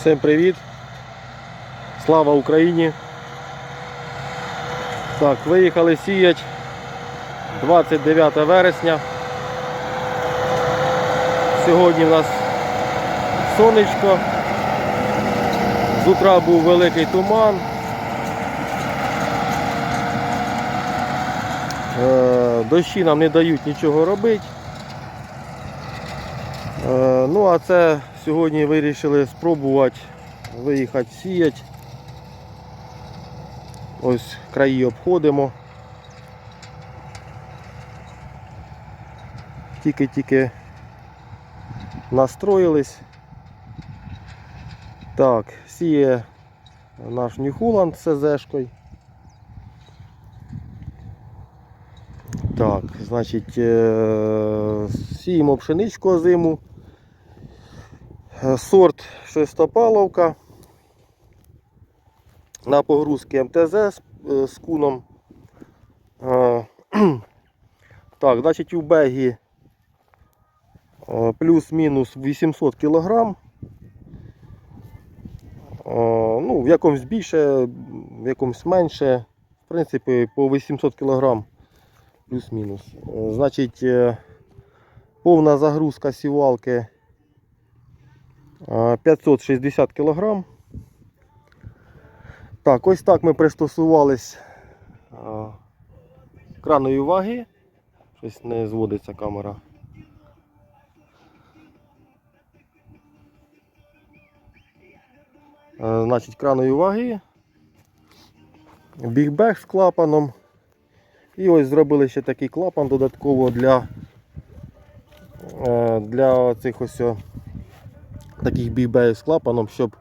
Всім привіт! Слава Україні! Так, виїхали сіять 29 вересня. Сьогодні в нас сонечко. З утра був великий туман. Е, Дощі нам не дають нічого робити. Е, Ну, а це сьогодні вирішили спробувати виїхати сіяти. Ось краї обходимо. Тільки-тільки настроїлись. Так, сіє наш Нью-Холланд з СЗшкою. Так, значить, е, сіємо пшеничку озиму. Е, Сорт шестопаловка. На погрузки МТЗ з, е, куном. Е, Так, значить у бегі плюс-мінус 800 кг. Ну, в якомусь більше, в якомусь менше. В принципі, по 800 кг плюс-мінус. Значить, повна загрузка сівалки 560 кг. Так, ось так ми пристосувались краної ваги. Щось не зводиться камера. Значить, краної ваги. Бігбег з клапаном. І ось зробили ще такий клапан додатково для, е, для цих ось таких бігбегів з клапаном, щоб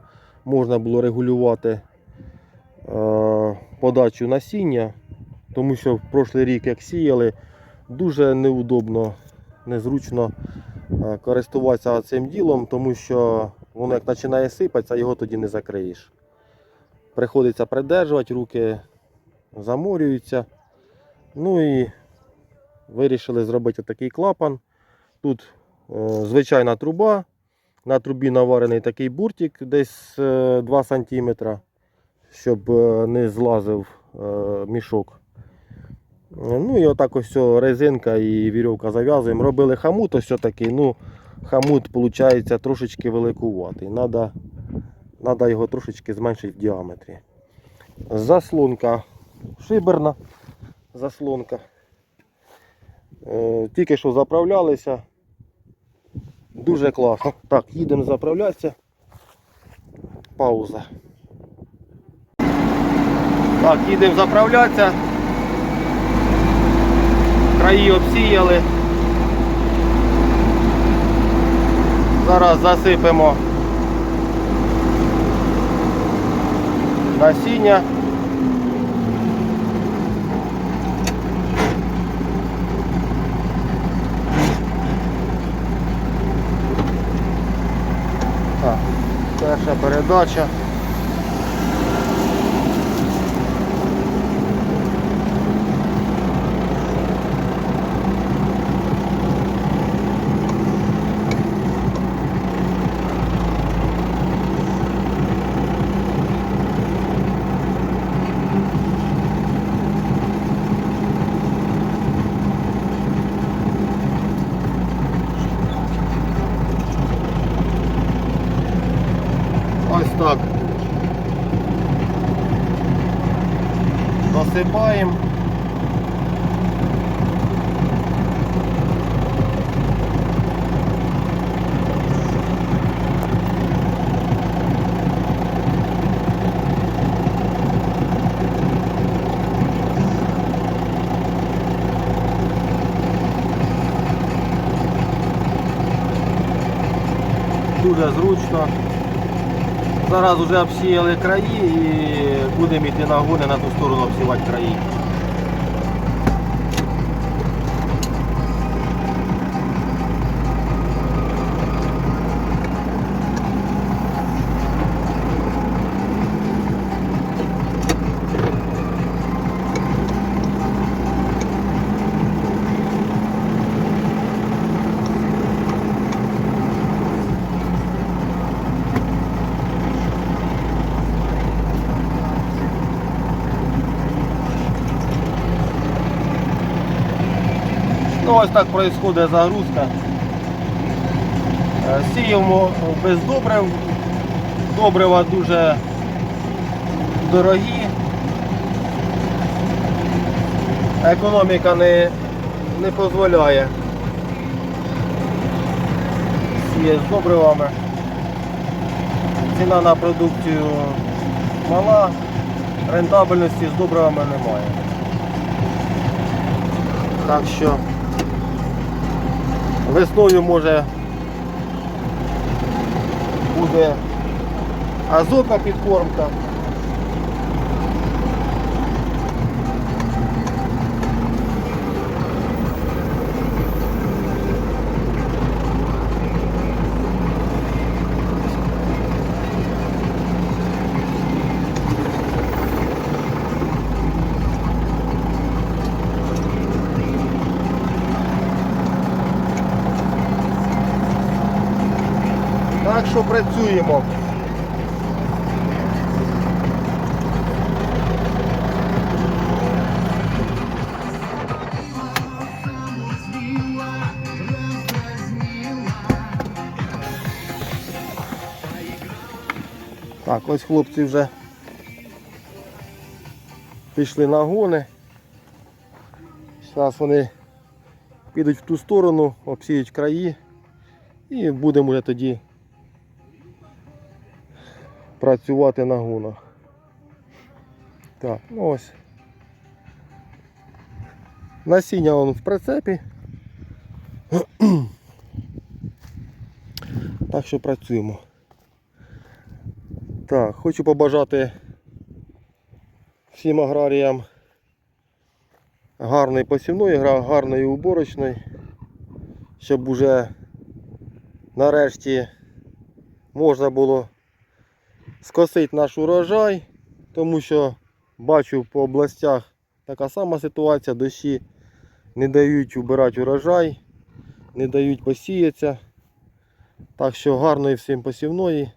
можна було регулювати е, подачу насіння. Тому що в прошлий рік, як сіяли, дуже неудобно, незручно е, користуватися цим ділом, тому що воно як починає сипатися, його тоді не закриєш. Приходиться придержувати, руки заморюються. Ну і вирішили зробити такий клапан. Тут е, звичайна труба. На трубі наварений такий буртик десь е, 2 см, щоб е, не злазив е, мішок. Е, Ну і отак ось резинка і вірьовка зав'язуємо. Робили хамут ось такий. Ну, хамут виходить трошечки великуватий. Надо, надо його трошечки зменшити в діаметрі. Заслонка шиберна заслонка. Е, Тільки що заправлялися. Дуже класно. Так, їдемо заправлятися. Пауза. Так, їдемо заправлятися. Краї обсіяли. Зараз засипемо насіння. Передача. Ось так. Досипаємо. Дуже зручно. Зараз вже обсіяли краї і будемо йти на гони на ту сторону обсівати краї. Ось так відбувається загрузка. Е, Сіємо без добрив. Добрива дуже дорогі. Економіка не, не дозволяє сіяти з добривами. Ціна на продукцію мала, рентабельності з добривами немає. Так що весною може буде азотна підкормка. Так що працюємо. Так, ось хлопці вже пішли на гони. Зараз вони підуть в ту сторону, обсіють краї і будемо вже тоді працювати на гонах. Так, ну ось. Насіння вон в прицепі. Так що працюємо. Так, хочу побажати всім аграріям гарної посівної, гарної уборочної, щоб уже нарешті можна було скосити наш урожай, тому що бачу по областях така сама ситуація, дощі не дають убирати урожай, не дають посіятися. Так що гарної всім посівної,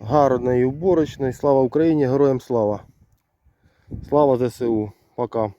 гарної уборочної. Слава Україні, героям слава! Слава ЗСУ! Пока!